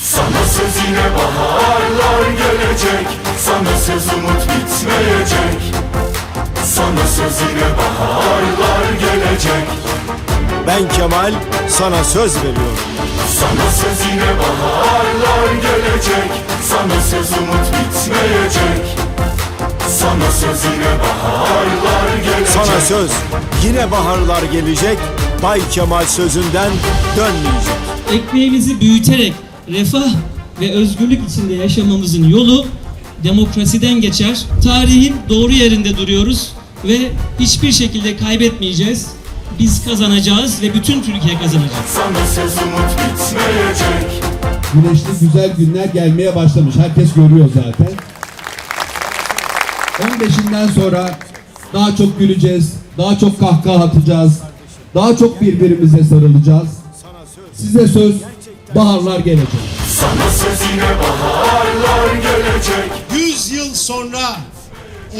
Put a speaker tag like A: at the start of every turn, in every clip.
A: Sana söz yine baharlar gelecek Sana söz umut bitmeyecek Sana söz yine baharlar gelecek
B: Ben Kemal sana söz veriyorum.
A: Sana söz yine baharlar gelecek Sana söz umut bitmeyecek Sana söz yine baharlar gelecek
B: Sana söz yine baharlar gelecek. Bay Kemal sözünden dönmeyecek.
C: ekmeğimizi büyüterek refah ve özgürlük içinde yaşamamızın yolu demokrasiden geçer. Tarihin doğru yerinde duruyoruz ve hiçbir şekilde kaybetmeyeceğiz. Biz kazanacağız ve bütün Türkiye kazanacak.
A: Sana söz umut bitmeyecek
D: Güneşli güzel günler gelmeye başlamış. Herkes görüyor zaten. 15'inden sonra daha çok güleceğiz, daha çok kahkaha atacağız, daha çok birbirimize sarılacağız. Size söz baharlar gelecek.
A: Sana söz yine baharlar gelecek
E: 100 yıl sonra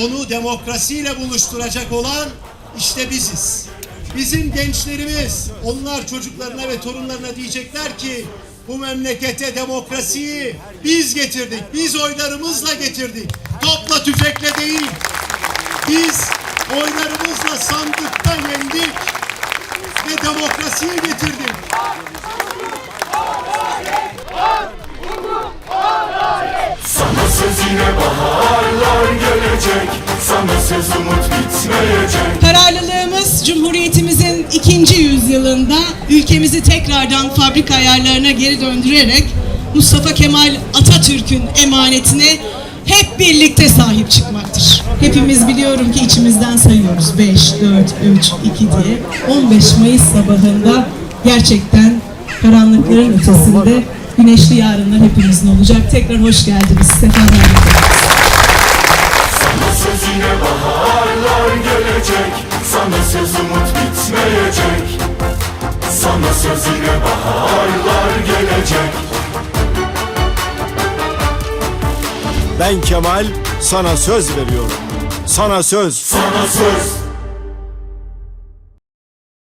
E: onu demokrasiyle buluşturacak olan işte biziz. Bizim gençlerimiz, onlar çocuklarına ve torunlarına diyecekler ki bu memlekete demokrasiyi biz getirdik, biz oylarımızla getirdik. Topla tüfekle değil, biz oylarımızla sandıkta yendik ve demokrasiyi getirdik.
A: Sana söz yine baharlar gelecek Sana söz umut bitmeyecek
F: Kararlılığımız Cumhuriyetimizin ikinci yüzyılında ülkemizi tekrardan fabrika ayarlarına geri döndürerek Mustafa Kemal Atatürk'ün emanetine hep birlikte sahip çıkmaktır. Hepimiz biliyorum ki içimizden sayıyoruz 5, 4, 3, 2 diye. 15 Mayıs sabahında gerçekten karanlıkların ötesinde güneşli yarınlar hepimizin olacak. Tekrar hoş geldiniz. Sefalar getirdiniz.
A: Sana söz yine baharlar gelecek Sana söz umut bitmeyecek Sana söz yine baharlar gelecek
B: Ben Kemal sana söz veriyorum. Sana söz.
A: Sana söz